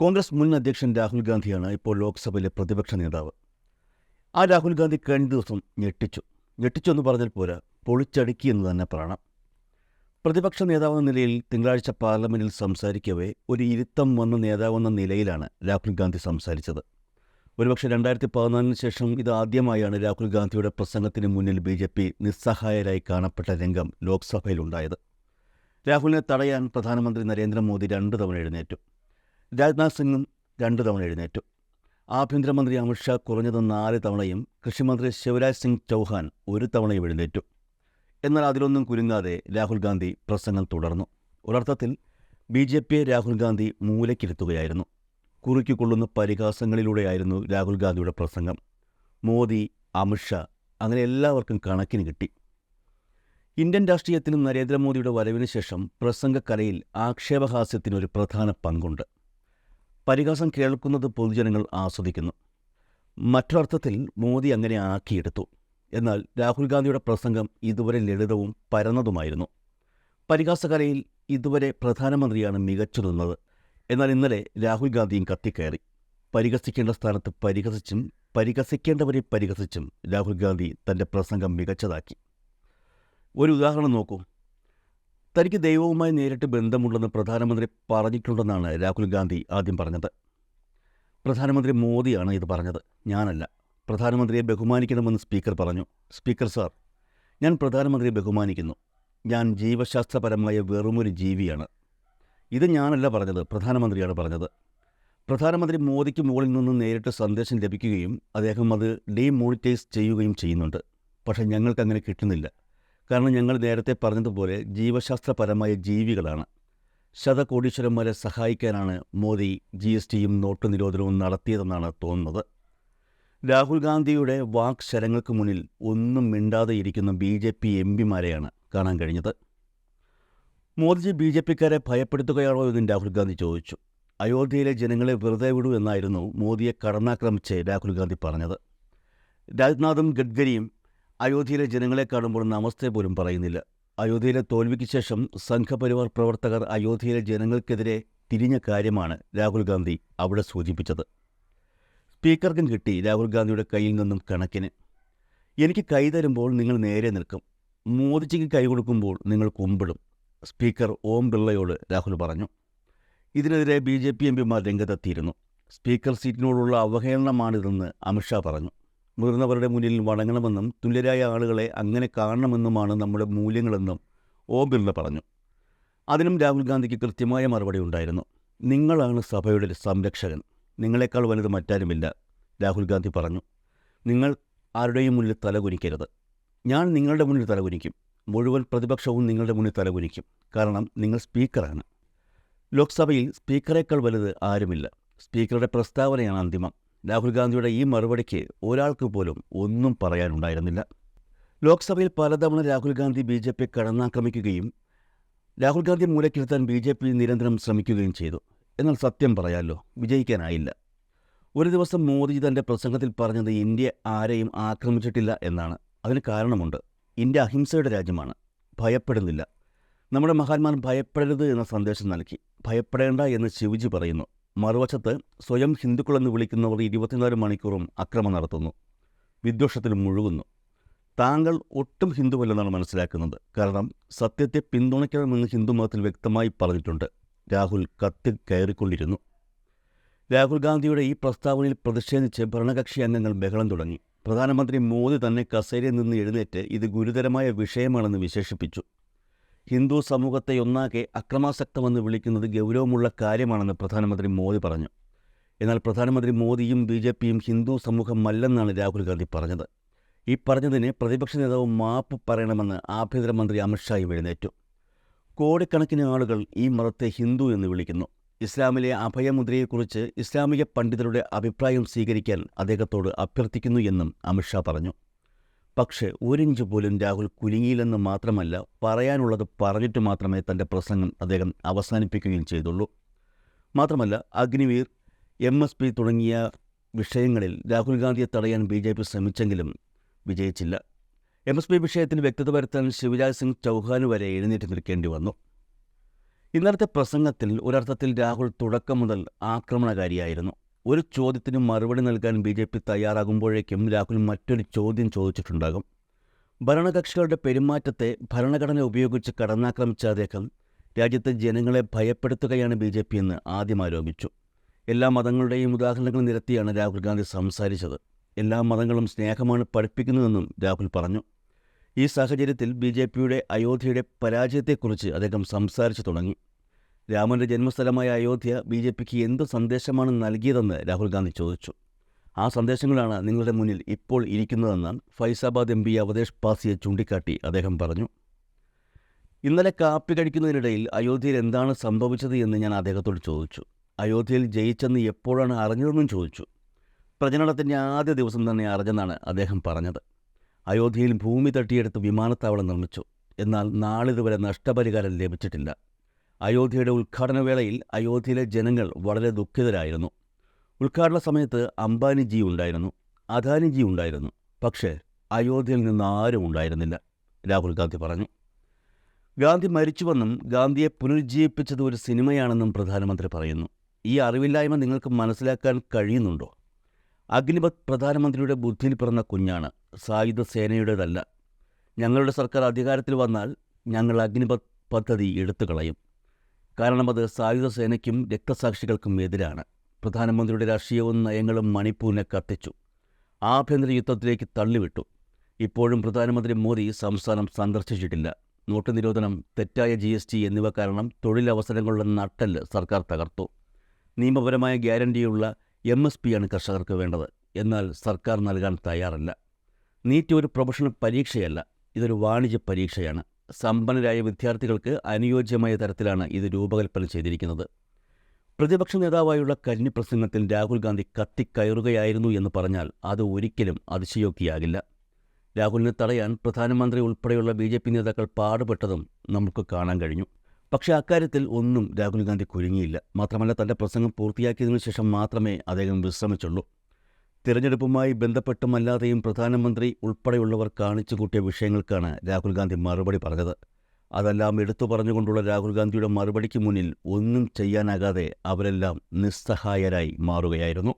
കോൺഗ്രസ് മുൻ അധ്യക്ഷൻ രാഹുൽ ഗാന്ധിയാണ് ഇപ്പോൾ ലോക്സഭയിലെ പ്രതിപക്ഷ നേതാവ്. ആ രാഹുൽ ഗാന്ധി കഴിഞ്ഞ ദിവസം ഞെട്ടിച്ചു. ഞെട്ടിച്ചു എന്ന് പറഞ്ഞാൽ പോരാ പൊളിച്ചടുക്കി എന്ന് തന്നെ പറയണം. പ്രതിപക്ഷ നേതാവെന്ന നിലയിൽ തിങ്കളാഴ്ച പാർലമെന്റിൽ സംസാരിക്കവേ ഒരു ഇരുത്തം വന്ന നേതാവെന്ന നിലയിലാണ് രാഹുൽ ഗാന്ധി സംസാരിച്ചത്. ഒരുപക്ഷെ രണ്ടായിരത്തി പതിനാലിന് ശേഷം ഇത് ആദ്യമായാണ് രാഹുൽ ഗാന്ധിയുടെ പ്രസംഗത്തിന് മുന്നിൽ ബി ജെ പി നിസ്സഹായരായി കാണപ്പെട്ട രംഗം ലോക്സഭയിലുണ്ടായത്. രാഹുലിനെ തടയാൻ പ്രധാനമന്ത്രി നരേന്ദ്രമോദി രണ്ട് തവണ എഴുന്നേറ്റു. രാജ്നാഥ് സിംഗും രണ്ട് തവണ എഴുന്നേറ്റു. ആഭ്യന്തരമന്ത്രി അമിത്ഷാ കുറഞ്ഞത് നാല് തവണയും കൃഷിമന്ത്രി ശിവരാജ് സിംഗ് ചൗഹാൻ ഒരു തവണയും എഴുന്നേറ്റു. എന്നാൽ അതിലൊന്നും കുരുങ്ങാതെ രാഹുൽ ഗാന്ധി പ്രസംഗം തുടർന്നു. ഒരർത്ഥത്തിൽ ബി ജെ പിയെ രാഹുൽ ഗാന്ധി മൂലയ്ക്കിരുത്തുകയായിരുന്നു കുറുക്കിക്കൊള്ളുന്ന പരിഹാസങ്ങളിലൂടെയായിരുന്നു രാഹുൽ ഗാന്ധിയുടെ പ്രസംഗം. മോദി അമിത്ഷാ അങ്ങനെ എല്ലാവർക്കും കണക്കിന് കിട്ടി. ഇന്ത്യൻ രാഷ്ട്രീയത്തിനും നരേന്ദ്രമോദിയുടെ വരവിന് ശേഷം പ്രസംഗക്കലയിൽ ആക്ഷേപഹാസ്യത്തിനൊരു പ്രധാന പങ്കുണ്ട്. പരിഹാസം കേൾക്കുന്നത് പൊതുജനങ്ങൾ ആസ്വദിക്കുന്നു. മറ്റൊരർത്ഥത്തിൽ മോദി അങ്ങനെ ആക്കിയെടുത്തു. എന്നാൽ രാഹുൽ ഗാന്ധിയുടെ പ്രസംഗം ഇതുവരെ ലളിതവും പരന്നതുമായിരുന്നു. പരിഹാസകലയിൽ ഇതുവരെ പ്രധാനമന്ത്രിയാണ് മികച്ചു നിന്നത് എന്നാൽ ഇന്നലെ രാഹുൽ ഗാന്ധിയും കത്തിക്കയറി. പരിഹസിക്കേണ്ട സ്ഥാനത്ത് പരിഹസിച്ചും പരിഹസിക്കേണ്ടവരെ പരിഹസിച്ചും രാഹുൽ ഗാന്ധി തന്റെ പ്രസംഗം മികച്ചതാക്കി. ഒരു ഉദാഹരണം നോക്കൂ. തനിക്ക് ദൈവവുമായി നേരിട്ട് ബന്ധമുണ്ടെന്ന് പ്രധാനമന്ത്രി പറഞ്ഞിട്ടുണ്ടെന്നാണ് രാഹുൽ ഗാന്ധി ആദ്യം പറഞ്ഞത്. പ്രധാനമന്ത്രി മോദിയാണ് ഇത് പറഞ്ഞത്. ഞാനല്ല. പ്രധാനമന്ത്രിയെ ബഹുമാനിക്കണമെന്ന് സ്പീക്കർ പറഞ്ഞു. സ്പീക്കർ സാർ ഞാൻ പ്രധാനമന്ത്രിയെ ബഹുമാനിക്കുന്നു. ഞാൻ ജീവശാസ്ത്രപരമായ വെറുമൊരു ജീവിയാണ്. ഇത് ഞാനല്ല പറഞ്ഞത് പ്രധാനമന്ത്രിയാണ് പറഞ്ഞത്. പ്രധാനമന്ത്രി മോദിക്ക് മുകളിൽ നിന്ന് നേരിട്ട് സന്ദേശം ലഭിക്കുകയും അദ്ദേഹം അത് ഡീമോണിറ്റൈസ് ചെയ്യുകയും ചെയ്യുന്നുണ്ട്. പക്ഷേ ഞങ്ങൾക്കങ്ങനെ കിട്ടുന്നില്ല. കാരണം ഞങ്ങൾ നേരത്തെ പറഞ്ഞതുപോലെ ജീവശാസ്ത്രപരമായ ജീവികളാണ്. ശതകോടീശ്വരന്മാരെ സഹായിക്കാനാണ് മോദി ജി എസ് ടിയും നോട്ട് നിരോധനവും നടത്തിയതെന്നാണ് തോന്നുന്നത്. രാഹുൽ ഗാന്ധിയുടെ വാക് ശരങ്ങൾക്ക് മുന്നിൽ ഒന്നും മിണ്ടാതെ ഇരിക്കുന്ന ബി ജെ പി എം പിമാരെയാണ് കാണാൻ കഴിഞ്ഞത്. മോദിജി ബി ജെ പിക്കാരെ ഭയപ്പെടുത്തുകയാണോ എന്നും രാഹുൽ ഗാന്ധി ചോദിച്ചു. അയോധ്യയിലെ ജനങ്ങളെ വെറുതെ വിടൂ എന്നായിരുന്നു മോദിയെ കടന്നാക്രമിച്ച് രാഹുൽ ഗാന്ധി പറഞ്ഞത്. രാജ്നാഥും ഗഡ്കരിയും അയോധ്യയിലെ ജനങ്ങളെ കാണുമ്പോൾ നമസ്തേ പോലും പറയുന്നില്ല. അയോധ്യയിലെ തോൽവിക്ക് ശേഷം സംഘപരിവാർ പ്രവർത്തകർ അയോധ്യയിലെ ജനങ്ങൾക്കെതിരെ തിരിഞ്ഞ കാര്യമാണ് രാഹുൽ ഗാന്ധി അവിടെ സൂചിപ്പിച്ചത്. സ്പീക്കർക്കും കിട്ടി രാഹുൽ ഗാന്ധിയുടെ കയ്യിൽ നിന്നും കണക്കിന്. എനിക്ക് കൈ തരുമ്പോൾ നിങ്ങൾ നേരെ നിൽക്കും. മോദിജിക്ക് കൈ കൊടുക്കുമ്പോൾ നിങ്ങൾ കുമ്പിടും. സ്പീക്കർ ഓം ബിർളയോട് രാഹുൽ പറഞ്ഞു. ഇതിനെതിരെ ബി ജെ പി എം പിമാർ രംഗത്തെത്തിയിരുന്നു. സ്പീക്കർ സീറ്റിനോടുള്ള അവഹേളനമാണിതെന്ന് അമിത്ഷാ പറഞ്ഞു. മുതിർന്നവരുടെ മുന്നിൽ വണങ്ങണമെന്നും തുല്യരായ ആളുകളെ അങ്ങനെ കാണണമെന്നുമാണ് നമ്മുടെ മൂല്യങ്ങളെന്നും ഓം ബിർള പറഞ്ഞു. അതിനും രാഹുൽ ഗാന്ധിക്ക് കൃത്യമായ മറുപടി ഉണ്ടായിരുന്നു. നിങ്ങളാണ് സഭയുടെ സംരക്ഷകൻ. നിങ്ങളെക്കാൾ വലുത് മറ്റാരുമില്ല രാഹുൽ ഗാന്ധി പറഞ്ഞു. നിങ്ങൾ ആരുടെയും മുന്നിൽ തലകുനിക്കരുത്. ഞാൻ നിങ്ങളുടെ മുന്നിൽ തലകുനിക്കും. മുഴുവൻ പ്രതിപക്ഷവും നിങ്ങളുടെ മുന്നിൽ തലകുനിക്കും. കാരണം നിങ്ങൾ സ്പീക്കറാണ്. ലോക്സഭയിൽ സ്പീക്കറേക്കാൾ വലുത് ആരുമില്ല. സ്പീക്കറുടെ പ്രസ്താവനയാണ് അന്തിമം. രാഹുൽ ഗാന്ധിയുടെ ഈ മറുപടിക്ക് ഒരാൾക്ക് പോലും ഒന്നും പറയാനുണ്ടായിരുന്നില്ല. ലോക്സഭയിൽ പലതവണ Rahul Gandhi B J P കടന്നാക്രമിക്കുകയും Rahul Gandhi മൂലക്കിരുത്താൻ ബി ജെ പി നിരന്തരം ശ്രമിക്കുകയും ചെയ്തു. എന്നാൽ സത്യം പറയാമല്ലോ വിജയിക്കാനായില്ല. ഒരു ദിവസം മോദിജി തന്റെ പ്രസംഗത്തിൽ പറഞ്ഞത് ഇന്ത്യ ആരെയും ആക്രമിച്ചിട്ടില്ല എന്നാണ്. അതിന് കാരണമുണ്ട്. ഇന്ത്യ അഹിംസയുടെ രാജ്യമാണ്. ഭയപ്പെടുന്നില്ല. നമ്മുടെ മഹാന്മാർ ഭയപ്പെടരുത് എന്ന സന്ദേശം നൽകി. ഭയപ്പെടേണ്ട എന്ന് ശിവജി പറയുന്നു. മറുവശത്ത് സ്വയം ഹിന്ദുക്കളെന്ന് വിളിക്കുന്നവർ ഇരുപത്തിനാല് മണിക്കൂറും അക്രമം നടത്തുന്നു. വിദ്വേഷത്തിൽ മുഴുകുന്നു. താങ്കൾ ഒട്ടും ഹിന്ദുവല്ലെന്നാണ് മനസ്സിലാക്കുന്നത്. കാരണം സത്യത്തെ പിന്തുണയ്ക്കണമെന്ന് ഹിന്ദുമതത്തിൽ വ്യക്തമായി പറഞ്ഞിട്ടുണ്ട്. രാഹുൽ കത്തിൽ കയറിക്കൊണ്ടിരുന്നു. രാഹുൽ ഗാന്ധിയുടെ ഈ പ്രസ്താവനയിൽ പ്രതിഷേധിച്ച് ഭരണകക്ഷി അംഗങ്ങൾ ബഹളം തുടങ്ങി. പ്രധാനമന്ത്രി മോദി തന്നെ കസേരയിൽ നിന്ന് എഴുന്നേറ്റ് ഇത് ഗുരുതരമായ വിഷയമാണെന്ന് വിശേഷിപ്പിച്ചു. ഹിന്ദു സമൂഹത്തെ ഒന്നാകെ അക്രമാസക്തമെന്ന് വിളിക്കുന്നത് ഗൗരവമുള്ള കാര്യമാണെന്ന് പ്രധാനമന്ത്രി മോദി പറഞ്ഞു. എന്നാൽ പ്രധാനമന്ത്രി മോദിയും ബി ജെ പിയും ഹിന്ദു സമൂഹമല്ലെന്നാണ് രാഹുൽ ഗാന്ധി പറഞ്ഞത്. ഈ പറഞ്ഞതിന് പ്രതിപക്ഷ നേതാവ് മാപ്പ് പറയണമെന്ന് ആഭ്യന്തരമന്ത്രി അമിത്ഷായി എഴുന്നേറ്റു. കോടിക്കണക്കിന് ആളുകൾ ഈ മതത്തെ ഹിന്ദു എന്ന് വിളിക്കുന്നു. ഇസ്ലാമിലെ അഭയമുദ്രയെക്കുറിച്ച് ഇസ്ലാമിക പണ്ഡിതരുടെ അഭിപ്രായം സ്വീകരിക്കാൻ അദ്ദേഹത്തോട് അഭ്യർത്ഥിക്കുന്നു എന്നും അമിത്ഷാ പറഞ്ഞു. പക്ഷേ ഒരിഞ്ച് പോലും രാഹുൽ കുലുങ്ങിയില്ലെന്ന് മാത്രമല്ല പറയാനുള്ളത് പറഞ്ഞിട്ട് മാത്രമേ തന്റെ പ്രസംഗം അദ്ദേഹം അവസാനിപ്പിക്കുകയും ചെയ്തുള്ളൂ. മാത്രമല്ല അഗ്നിവീർ എം എസ് പി തുടങ്ങിയ വിഷയങ്ങളിൽ രാഹുൽ ഗാന്ധിയെ തടയാൻ ബി ജെ പി ശ്രമിച്ചെങ്കിലും വിജയിച്ചില്ല. എം എസ് പി വിഷയത്തിന് വ്യക്തത വരുത്താൻ ശിവരാജ് സിംഗ് ചൗഹാന് വരെ എഴുന്നേറ്റ് നിൽക്കേണ്ടി വന്നു. ഇന്നലത്തെ പ്രസംഗത്തിൽ ഒരർത്ഥത്തിൽ രാഹുൽ തുടക്കം മുതൽ ആക്രമണകാരിയായിരുന്നു. ഒരു ചോദ്യത്തിന് മറുപടി നൽകാൻ ബി ജെ പി തയ്യാറാകുമ്പോഴേക്കും രാഹുൽ മറ്റൊരു ചോദ്യം ചോദിച്ചിട്ടുണ്ടാകും. ഭരണകക്ഷികളുടെ പെരുമാറ്റത്തെ ഭരണഘടന ഉപയോഗിച്ച് കടന്നാക്രമിച്ച അദ്ദേഹം രാജ്യത്തെ ജനങ്ങളെ ഭയപ്പെടുത്തുകയാണ് ബി ജെ പി എന്ന് ആദ്യം ആരോപിച്ചു. എല്ലാ മതങ്ങളുടെയും ഉദാഹരണങ്ങൾ നിരത്തിയാണ് രാഹുൽ ഗാന്ധി സംസാരിച്ചത്. എല്ലാ മതങ്ങളും സ്നേഹമാണ് പഠിപ്പിക്കുന്നതെന്നും രാഹുൽ പറഞ്ഞു. ഈ സാഹചര്യത്തിൽ ബി ജെ പിയുടെ അയോധ്യയുടെ പരാജയത്തെക്കുറിച്ച് അദ്ദേഹം സംസാരിച്ചു തുടങ്ങി. രാമന്റെ ജന്മസ്ഥലമായ അയോധ്യ ബി ജെ പിക്ക് എന്ത് സന്ദേശമാണ് നൽകിയതെന്ന് രാഹുൽ ഗാന്ധി ചോദിച്ചു. ആ സന്ദേശങ്ങളാണ് നിങ്ങളുടെ മുന്നിൽ ഇപ്പോൾ ഇരിക്കുന്നതെന്നാണ് ഫൈസാബാദ് എം പി അവതേഷ് പാസിയെ ചൂണ്ടിക്കാട്ടി അദ്ദേഹം പറഞ്ഞു. ഇന്നലെ കാപ്പി കഴിക്കുന്നതിനിടയിൽ അയോധ്യയിൽ എന്താണ് സംഭവിച്ചത് എന്ന് ഞാൻ അദ്ദേഹത്തോട് ചോദിച്ചു. അയോധ്യയിൽ ജയിച്ചെന്ന് എപ്പോഴാണ് അറിഞ്ഞതെന്നും ചോദിച്ചു. പ്രചരണത്തിന്റെ ആദ്യ ദിവസം തന്നെ അറിഞ്ഞെന്നാണ് അദ്ദേഹം പറഞ്ഞത്. അയോധ്യയിൽ ഭൂമി തട്ടിയെടുത്ത് വിമാനത്താവളം നിർമ്മിച്ചു. എന്നാൽ നാളിതുവരെ നഷ്ടപരിഹാരം ലഭിച്ചിട്ടില്ല. അയോധ്യയുടെ ഉദ്ഘാടന വേളയിൽ അയോധ്യയിലെ ജനങ്ങൾ വളരെ ദുഃഖിതരായിരുന്നു. ഉദ്ഘാടന സമയത്ത് അംബാനിജി ഉണ്ടായിരുന്നു അദാനിജി ഉണ്ടായിരുന്നു പക്ഷേ അയോധ്യയിൽ നിന്ന് ആരും ഉണ്ടായിരുന്നില്ല രാഹുൽ ഗാന്ധി പറഞ്ഞു. ഗാന്ധി മരിച്ചുവെന്നും ഗാന്ധിയെ പുനരുജ്ജീവിപ്പിച്ചത് ഒരു സിനിമയാണെന്നും പ്രധാനമന്ത്രി പറയുന്നു. ഈ അറിവില്ലായ്മ നിങ്ങൾക്ക് മനസ്സിലാക്കാൻ കഴിയുന്നുണ്ടോ? അഗ്നിപത് പ്രധാനമന്ത്രിയുടെ ബുദ്ധിയിൽ പിറന്ന കുഞ്ഞാണ് സായുധ സേനയുടേതല്ല. ഞങ്ങളുടെ സർക്കാർ അധികാരത്തിൽ വന്നാൽ ഞങ്ങൾ അഗ്നിപത് പദ്ധതി എടുത്തു കളയും കാരണം അത് സായുധ സേനയ്ക്കും രക്തസാക്ഷികൾക്കും എതിരാണ്. പ്രധാനമന്ത്രിയുടെ രാഷ്ട്രീയവും നയങ്ങളും മണിപ്പൂരിനെ കത്തിച്ചു. ആഭ്യന്തര യുദ്ധത്തിലേക്ക് തള്ളിവിട്ടു. ഇപ്പോഴും പ്രധാനമന്ത്രി മോദി സംസ്ഥാനം സന്ദർശിച്ചിട്ടില്ല. നോട്ട് നിരോധനം തെറ്റായ ജി എസ് ടി എന്നിവ കാരണം തൊഴിലവസരങ്ങളുടെ നട്ടൽ സർക്കാർ തകർത്തു. നിയമപരമായ ഗ്യാരണ്ടിയുള്ള എം എസ് പിയാണ് കർഷകർക്ക് വേണ്ടത്. എന്നാൽ സർക്കാർ നൽകാൻ തയ്യാറല്ല. നീറ്റ് ഒരു പ്രൊഫഷണൽ പരീക്ഷയല്ല. ഇതൊരു വാണിജ്യ പരീക്ഷയാണ്. സമ്പന്നരായ വിദ്യാർത്ഥികൾക്ക് അനുയോജ്യമായ തരത്തിലാണ് ഇത് രൂപകൽപ്പന ചെയ്തിരിക്കുന്നത്. പ്രതിപക്ഷ നേതാവായുള്ള കന്നി പ്രസംഗത്തിൽ രാഹുൽ ഗാന്ധി കത്തിക്കയറുകയായിരുന്നു എന്ന് പറഞ്ഞാൽ അത് ഒരിക്കലും അതിശയോക്തിയാകില്ല. രാഹുലിനെ തടയാൻ പ്രധാനമന്ത്രി ഉൾപ്പെടെയുള്ള ബി ജെ പി നേതാക്കൾ പാടുപെട്ടതും നമുക്ക് കാണാൻ കഴിഞ്ഞു. പക്ഷേ അക്കാര്യത്തിൽ ഒന്നും രാഹുൽ ഗാന്ധി കുരുങ്ങിയില്ല. മാത്രമല്ല തന്റെ പ്രസംഗം പൂർത്തിയാക്കിയതിനു ശേഷം മാത്രമേ അദ്ദേഹം വിശ്രമിച്ചുള്ളൂ. തിരഞ്ഞെടുപ്പുമായി ബന്ധപ്പെട്ടുമല്ലാതെയും പ്രധാനമന്ത്രി ഉൾപ്പെടെയുള്ളവർ കാണിച്ചു കൂട്ടിയ വിഷയങ്ങൾക്കാണ് രാഹുൽ ഗാന്ധി മറുപടി പറഞ്ഞത്. അതെല്ലാം എടുത്തു പറഞ്ഞുകൊണ്ടുള്ള രാഹുൽ ഗാന്ധിയുടെ മറുപടിക്ക് മുന്നിൽ ഒന്നും ചെയ്യാനാകാതെ അവരെല്ലാം നിസ്സഹായരായി മാറുകയായിരുന്നു.